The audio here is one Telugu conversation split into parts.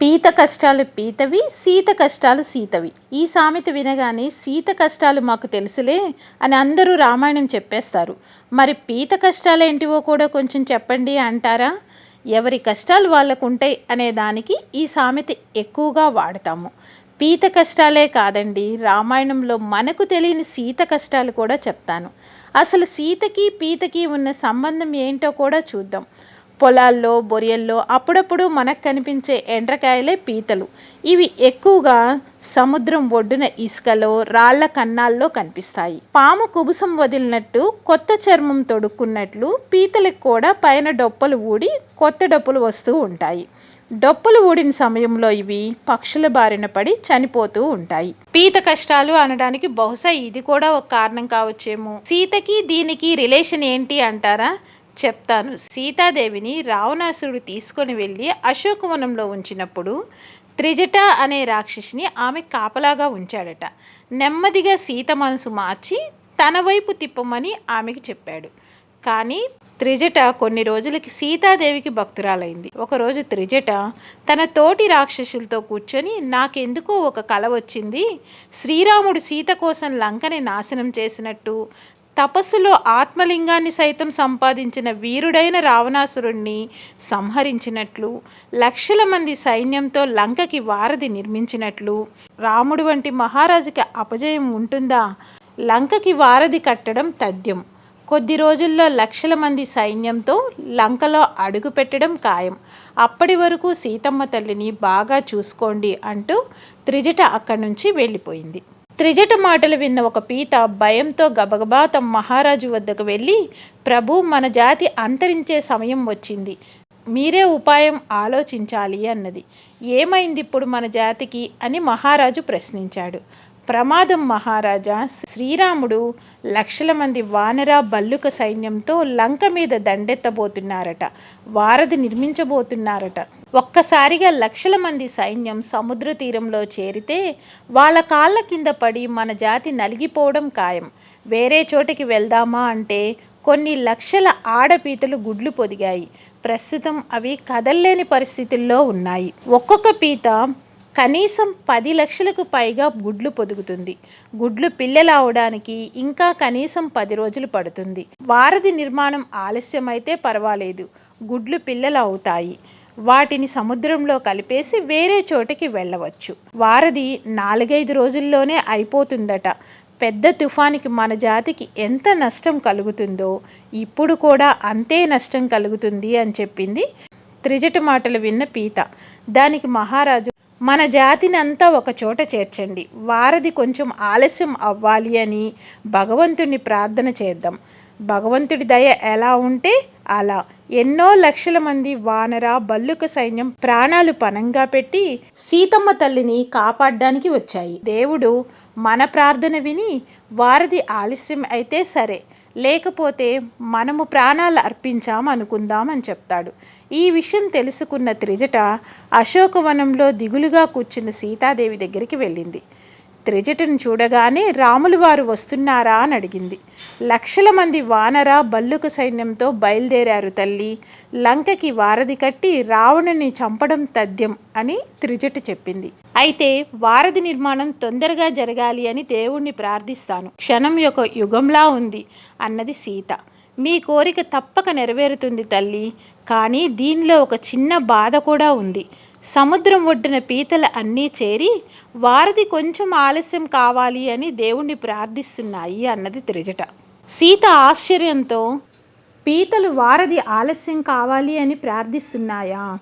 పీత కష్టాలు పీతవి సీత కష్టాలు సీతవి. ఈ సామెత వినగానే సీత కష్టాలు మాకు తెలుసులే అని అందరూ రామాయణం చెప్పేస్తారు. మరి పీత కష్టాలు ఏంటివో కూడా కొంచెం చెప్పండి అంటారా? ఎవరి కష్టాలు వాళ్ళకు ఉంటాయి అనే దానికి ఈ సామెత ఎక్కువగా వాడతాము. పీత కష్టాలే కాదండి రామాయణంలో మనకు తెలియని సీత కష్టాలు కూడా చెప్తాను. అసలు సీతకి పీతకి ఉన్న సంబంధం ఏంటో కూడా చూద్దాం. పొలాల్లో బొరియల్లో అప్పుడప్పుడు మనకు కనిపించే ఎండ్రకాయలే పీతలు. ఇవి ఎక్కువగా సముద్రం ఒడ్డున ఇసుకలో రాళ్ళ కన్నాల్లో కనిపిస్తాయి. పాము కుబుసం వదిలినట్టు కొత్త చర్మం తొడుక్కున్నట్లు పీతలకు కూడా పైన డొప్పలు ఊడి కొత్త డొప్పలు వస్తూ ఉంటాయి. డొప్పలు ఊడిన సమయంలో ఇవి పక్షుల బారిన పడి చనిపోతూ ఉంటాయి. పీత కష్టాలు అనడానికి బహుశా ఇది కూడా ఒక కారణం కావచ్చేమో. సీతకి దీనికి రిలేషన్ ఏంటి అంటారా? చెప్తాను. సీతాదేవిని రావణాసురుడు తీసుకొని వెళ్ళి అశోకవనంలో ఉంచినప్పుడు త్రిజట అనే రాక్షసిని ఆమె కాపలాగా ఉంచాడట. నెమ్మదిగా సీత మనసు మార్చి తన వైపు తిప్పమని ఆమెకి చెప్పాడు. కానీ త్రిజట కొన్ని రోజులకి సీతాదేవికి భక్తురాలైంది. ఒకరోజు త్రిజట తన తోటి రాక్షసులతో కూర్చొని నాకెందుకో ఒక కల వచ్చింది. శ్రీరాముడు సీత కోసం లంకని నాశనం చేసినట్టు తపస్సులో ఆత్మలింగాన్ని సైతం సంపాదించిన వీరుడైన రావణాసురుణ్ణి సంహరించినట్లు లక్షల మంది సైన్యంతో లంకకి వారధి నిర్మించినట్లు రాముడు వంటి మహారాజుకి అపజయం ఉంటుందా? లంకకి వారధి కట్టడం తథ్యం. కొద్ది రోజుల్లో లక్షల మంది సైన్యంతో లంకలో అడుగు పెట్టడం ఖాయం. అప్పటి వరకు సీతమ్మ తల్లిని బాగా చూసుకోండి అంటూ త్రిజట అక్కడి నుంచి వెళ్ళిపోయింది. త్రిజట మాటలు విన్న ఒక పీత భయంతో గబగబా తమ మహారాజు వద్దకు వెళ్ళి ప్రభు మన జాతి అంతరించే సమయం వచ్చింది. మీరే ఉపాయం ఆలోచించాలి అన్నది. ఏమైంది ఇప్పుడు మన జాతికి? అని మహారాజు ప్రశ్నించాడు. ప్రమాదం మహారాజా. శ్రీరాముడు లక్షల మంది వానర బల్లుక సైన్యంతో లంక మీద దండెత్తబోతున్నారట. వారధి నిర్మించబోతున్నారట. ఒక్కసారిగా లక్షల మంది సైన్యం సముద్ర తీరంలో చేరితే వాళ్ళ కాళ్ళ కింద పడి మన జాతి నలిగిపోవడం ఖాయం. వేరే చోటికి వెళ్దామా అంటే కొన్ని లక్షల ఆడపీతలు గుడ్లు పొదిగాయి. ప్రస్తుతం అవి కదల్లేని పరిస్థితుల్లో ఉన్నాయి. ఒక్కొక్క పీత కనీసం పది లక్షలకు పైగా గుడ్లు పొదుగుతుంది. గుడ్లు పిల్లలు అవడానికి ఇంకా కనీసం పది రోజులు పడుతుంది. వారధి నిర్మాణం ఆలస్యమైతే పర్వాలేదు. గుడ్లు పిల్లలు అవుతాయి. వాటిని సముద్రంలో కలిపేసి వేరే చోటికి వెళ్ళవచ్చు. వారధి నాలుగైదు రోజుల్లోనే అయిపోతుందట. పెద్ద తుఫానికి మన జాతికి ఎంత నష్టం కలుగుతుందో ఇప్పుడు కూడా అంతే నష్టం కలుగుతుంది అని చెప్పింది త్రిజట మాటలు విన్న పీత. దానికి మహారాజు మన జాతిని అంతా ఒక చోట చేర్చండి. వారధి కొంచెం ఆలస్యం అవ్వాలి అని భగవంతుడిని ప్రార్థన చేద్దాం. భగవంతుడి దయ ఎలా ఉంటే అలా. ఎన్నో లక్షల మంది వానర బల్లుక సైన్యం ప్రాణాలు పణంగా పెట్టి సీతమ్మ తల్లిని కాపాడడానికి వచ్చాయి. దేవుడు మన ప్రార్థన విని వారధి ఆలస్యం అయితే సరే. లేకపోతే మనము ప్రాణాలు అర్పించాం అనుకుందాం అని చెప్తాడు. ఈ విషయం తెలుసుకున్న త్రిజట అశోకవనంలో దిగులుగా కూర్చున్న సీతాదేవి దగ్గరికి వెళ్ళింది. త్రిజటను చూడగానే రాములు వారు వస్తున్నారా అని అడిగింది. లక్షల మంది వానర బల్లుక సైన్యంతో బయలుదేరారు తల్లి. లంకకి వారధి కట్టి రావణుని చంపడం తథ్యం అని త్రిజటు చెప్పింది. అయితే వారధి నిర్మాణం తొందరగా జరగాలి అని దేవుణ్ణి ప్రార్థిస్తాను. క్షణం యొక్క యుగంలా ఉంది అన్నది సీత. మీ కోరిక తప్పక నెరవేరుతుంది తల్లి. కానీ దీనిలో ఒక చిన్న బాధ కూడా ఉంది. సముద్రం ఒడ్డున పీతలు అన్నీ చేరి వారధి కొంచెం ఆలస్యం కావాలి అని దేవుణ్ణి ప్రార్థిస్తున్నాయి అన్నది త్రిజట. సీత ఆశ్చర్యంతో పీతలు వారధి ఆలస్యం కావాలి అని ప్రార్థిస్తున్నాయా?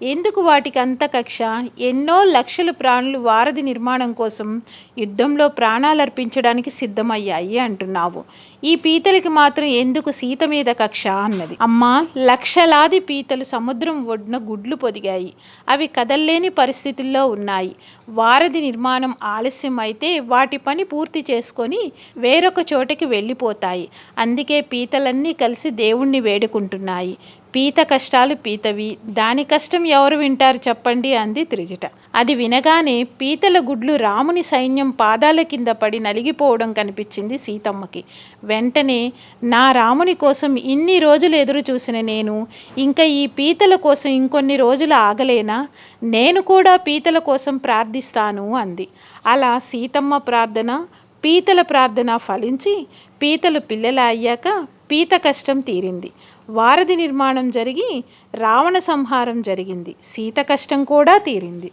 ఎందుకు వాటికి అంత కక్ష? ఎన్నో లక్షల ప్రాణులు వారధి నిర్మాణం కోసం యుద్ధంలో ప్రాణాలు అర్పించడానికి సిద్ధమయ్యాయి అంటున్నావు. ఈ పీతలకి మాత్రం ఎందుకు సీత మీద కక్ష అన్నది. అమ్మా లక్షలాది పీతలు సముద్రం ఒడ్డున గుడ్లు పొదిగాయి. అవి కదల్లేని పరిస్థితుల్లో ఉన్నాయి. వారధి నిర్మాణం ఆలస్యం అయితే వాటి పని పూర్తి చేసుకొని వేరొక చోటకి వెళ్ళిపోతాయి. అందుకే పీతలన్నీ కలిసి దేవుణ్ణి వేడుకుంటున్నాయి. పీత కష్టాలు పీతవి దాని కష్టం ఎవరు వింటారు చెప్పండి అంది త్రిజట. అది వినగానే పీతల గుడ్లు రాముని సైన్యం పాదాల కింద పడి నలిగిపోవడం కనిపించింది సీతమ్మకి. వెంటనే నా రాముని కోసం ఇన్ని రోజులు ఎదురు చూసిన నేను ఇంకా ఈ పీతల కోసం ఇంకొన్ని రోజులు ఆగలేనా? నేను కూడా పీతల కోసం ప్రార్థిస్తాను అంది. అలా సీతమ్మ ప్రార్థన పీతల ప్రార్థన ఫలించి పీతలు పిల్లల అయ్యాక పీత కష్టం తీరింది. వారధి నిర్మాణం జరిగి రావణ సంహారం జరిగింది. సీత కష్టం కూడా తీరింది.